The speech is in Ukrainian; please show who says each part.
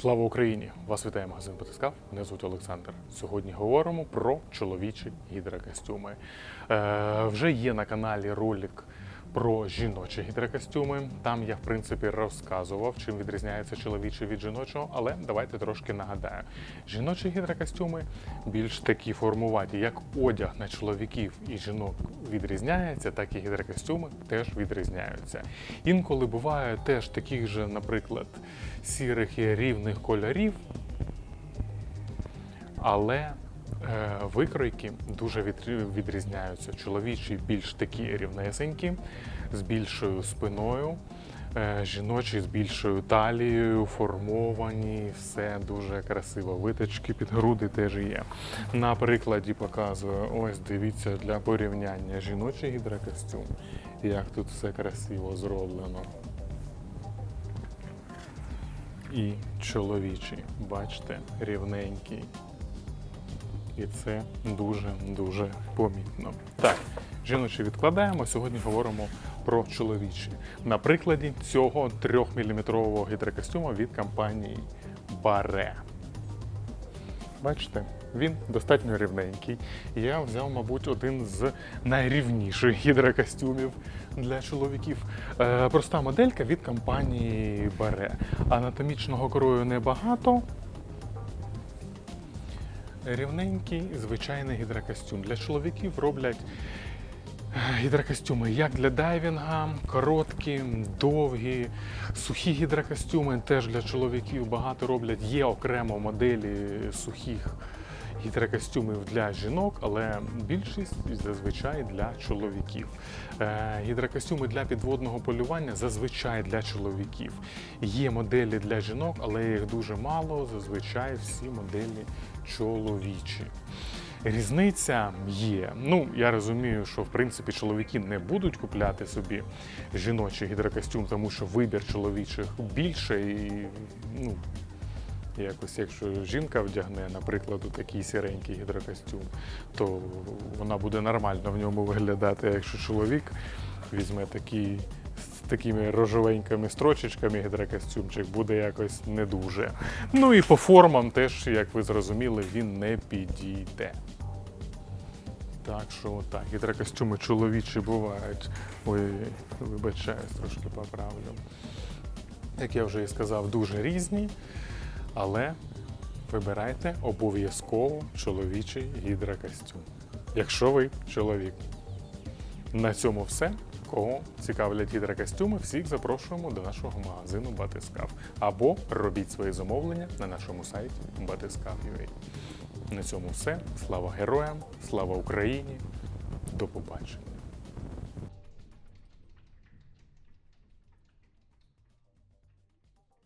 Speaker 1: Слава Україні! Вас вітає магазин Батискав. Мене звуть Олександр. Сьогодні говоримо про чоловічі гідрокостюми. Е, вже є на каналі ролик про жіночі гідрокостюми. Там я в принципі розказував, чим відрізняється чоловічий від жіночого, але давайте трошки нагадаю. Жіночі гідрокостюми більш такі формуваті, як одяг на чоловіків і жінок відрізняється, так і гідрокостюми теж відрізняються. Інколи буває теж таких же, наприклад, сірих і рівних кольорів, але викройки дуже відрізняються. Чоловічі більш такі рівнесенькі, з більшою спиною, е, жіночі з більшою талією, формовані, все дуже красиво. Виточки під груди теж є. На прикладі показую, ось дивіться для порівняння жіночий гідрокостюм, як тут все красиво зроблено. І чоловічий, бачите, рівненький. І це дуже-дуже помітно. Так, жіночі відкладаємо. Сьогодні говоримо про чоловічі. На прикладі цього 3-мм гідрокостюму від компанії Баре. Бачите, він достатньо рівненький. Я взяв, мабуть, один з найрівніших гідрокостюмів для чоловіків. Е, проста моделька від компанії Баре. Анатомічного крою небагато. Рівненький звичайний гідрокостюм. Для чоловіків роблять е, гідрокостюми як для дайвінга, короткі, довгі, сухі гідрокостюми теж для чоловіків багато роблять. Є окремо моделі сухих гідрокостюмів для жінок, але більшість зазвичай для чоловіків. Е, Гідрокостюми для підводного полювання зазвичай для чоловіків. Є моделі для жінок, але їх дуже мало. Зазвичай всі моделі чоловічі. Різниця є. Ну, я розумію, що в принципі чоловіки не будуть купляти собі жіночий гідрокостюм, тому що вибір чоловічих більше і ну. Якось, якщо жінка вдягне, наприклад, у такий сіренький гідрокостюм, то вона буде нормально в ньому виглядати. А якщо чоловік візьме такий з такими рожовенькими строчечками гідрокостюмчик, буде якось не дуже. Ну і по формам теж, як ви зрозуміли, він не підійде. Так що так, гідрокостюми чоловічі бувають. Ой, вибачаюсь, трошки поправлю. Як я вже і сказав, дуже різні, але вибирайте обов'язково чоловічий гідрокостюм. Якщо ви чоловік. На цьому все. Кого цікавлять гідрокостюми, всіх запрошуємо до нашого магазину Батискав. Або робіть свої замовлення на нашому сайті Батискав.ua. На цьому все. Слава героям, слава Україні. До побачення.